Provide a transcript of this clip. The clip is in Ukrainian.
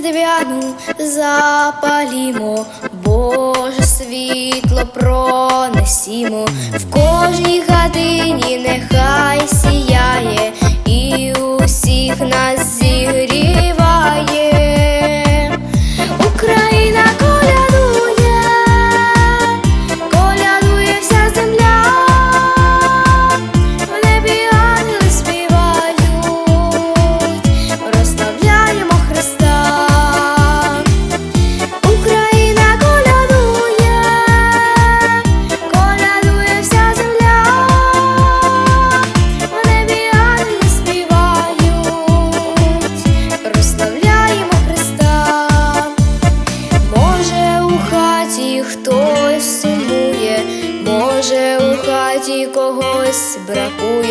різдвяну запалімо, Боже світло пронесімо, в кожній хатині нехай сіяє і усіх нас зігріє. хтось сумує, може, у хаті когось бракує.